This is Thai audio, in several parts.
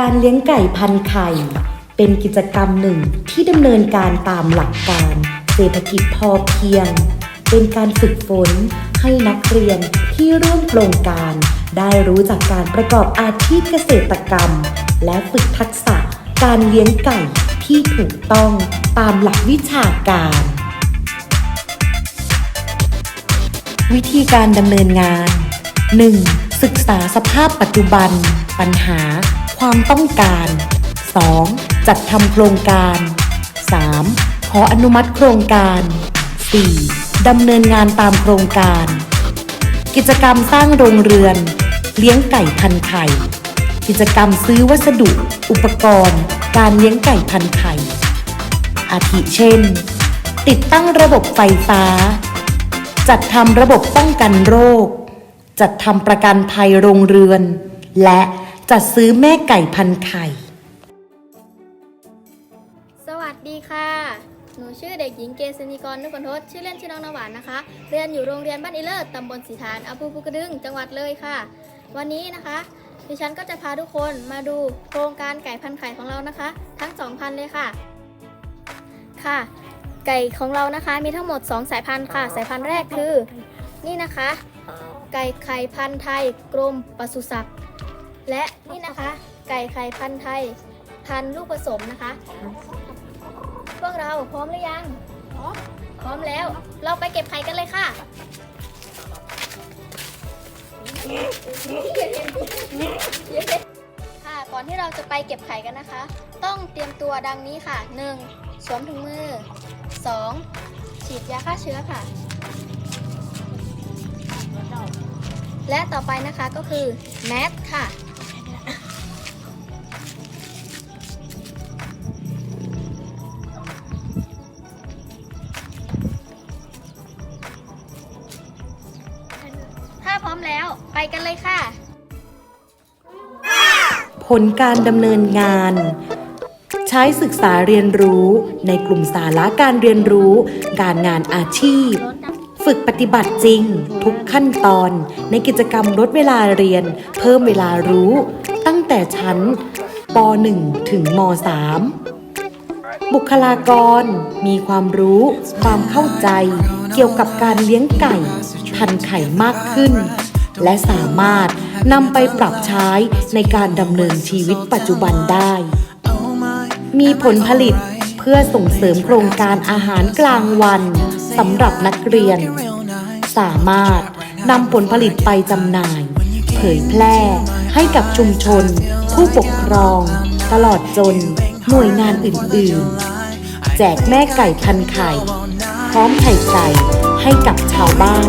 การเลี้ยงไก่พันไข่ เป็นกิจกรรมหนึ่งที่ดำเนินการตามหลักการ เศรษฐกิจพอเพียง เป็นการฝึกฝนให้นักเรียนที่ร่วมโครงการ ได้รู้จักการประกอบอาชีพเกษตรกรรม และฝึกทักษะการเลี้ยงไก่ที่ถูกต้องตามหลักวิชาการ วิธีการดำเนินงาน 1. ศึกษาสภาพปัจจุบัน ปัญหา ความต้องการ 2. จัดทำโครงการ 3. ขออนุมัติโครงการ 4. ดำเนินงานตามโครงการ กิจกรรมสร้างโรงเรือน เลี้ยงไก่พันไข่ กิจกรรมซื้อวัสดุ อุปกรณ์ การเลี้ยงไก่พันไข่ อาทิเช่น ติดตั้งระบบไฟฟ้า จัดทำระบบป้องกันโรค จัดทำประกันภัยโรงเรือน และ จัดซื้อแม่ไก่พันไข่ สวัสดีค่ะ หนูชื่อเด็กหญิงเกษณีกรนุกนทศชื่อเล่นชื่อน้องนวานนะคะ เรียนอยู่โรงเรียนบ้านอิเลิศตำบลสีฐานอำเภอภูกระดึงจังหวัดเลยค่ะ วันนี้นะคะ ดิฉันก็จะพาทุกคนมาดูโครงการไก่พันไข่ของเรานะคะ ทั้งสองพันเลยค่ะ ค่ะ ไก่ของเรานะคะ มีทั้งหมด 2 สายพันธุ์ค่ะ สายพันธุ์แรกคือ นี่นะคะ ไก่ไข่พันธุ์ไทยกรมปศุสัตว์ และนี่นะคะ ไก่ไข่พันธุ์ไทย พันธุ์ลูกผสมนะคะ พวกเราพร้อมหรือยัง พร้อมแล้ว เราไปเก็บไข่กันเลยค่ะค่ะก่อนที่เราจะไปเก็บไข่กันนะคะ ต้องเตรียมตัวดังนี้ค่ะ 1. สวมถุงมือ 2. ฉีดยาฆ่าเชื้อค่ะ และต่อไปนะคะก็คือแมสค่ะ ไปกันเลยค่ะ ผลการดำเนินงาน ใช้ศึกษาเรียนรู้ในกลุ่มสาระการเรียนรู้ การงานอาชีพ ฝึกปฏิบัติจริง ทุกขั้นตอน ในกิจกรรมลดเวลาเรียน เพิ่มเวลารู้ ตั้งแต่ชั้นป .1 ถึงม .3 บุคลากร มีความรู้ ความเข้าใจ เกี่ยวกับการเลี้ยงไก่ พันไข่มากขึ้น และสามารถนำไปปรับใช้ในการดำเนินชีวิตปัจจุบันได้ มีผลผลิตเพื่อส่งเสริมโครงการอาหารกลางวันสำหรับนักเรียน สามารถนำผลผลิตไปจำหน่าย เผยแพร่ให้กับชุมชน ผู้ปกครอง ตลอดจน หน่วยงานอื่นๆ แจกแม่ไก่พันไข่ พร้อมไข่ไก่ให้กับชาวบ้าน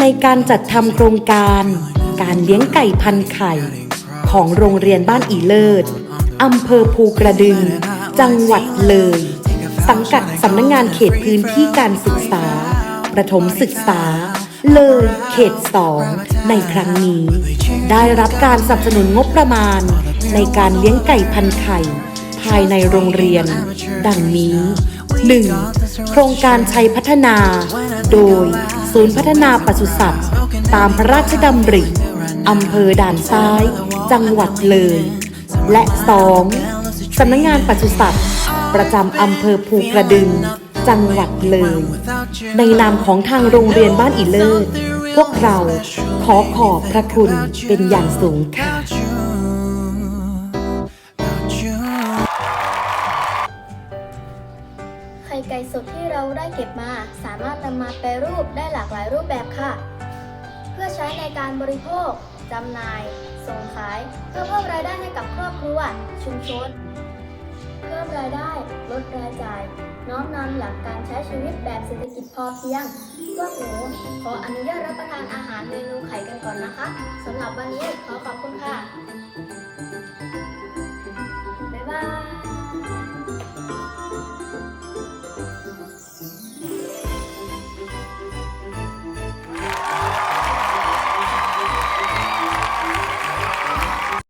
ในการจัดทำโครงการ การเลี้ยงไก่พันไข่ ของโรงเรียนบ้านอีเลิศอำเภอภูกระดึง จังหวัดเลย สังกัดสำนักงงานเขตพื้นที่การศึกษา ประถมศึกษา เลยเขตสองในครั้งนี้ ได้รับการสนับสนุนงบประมาณ ในการเลี้ยงไก่พันไข่ ภายในโรงเรียน ดังนี้ 1. โครงการชัยพัฒนา โดย ศูนย์พัฒนาปศุสัตว์ ตามพระราชดำริอำเภอด่านซ้าย จังหวัดเลย และ 2. สำนักงงานปศุสัตว์ ประจำอำเภอภูกระดึง จังหวัดเลย ในนามของทางโรงเรียนบ้านอีเลิศพวกเราขอขอบพระคุณเป็นอย่างสูงค่ะ สดที่เราได้เก็บมา สามารถนำมาแปรรูปได้หลากหลายรูปแบบค่ะ เพื่อใช้ในการบริโภคจำหน่าย ส่งขาย เพื่อเพิ่มรายได้ให้กับครอบครัว ชุมชน เพิ่มรายได้ลดรายจ่าย น้อมนำหลักการใช้ชีวิตแบบเศรษฐกิจพอเพียงพวกหนูขออนุญาตรับประทานอาหารเมนูไข่กันก่อนนะคะสำหรับวันนี้ขอขอบคุณค่ะบ๊ายบาย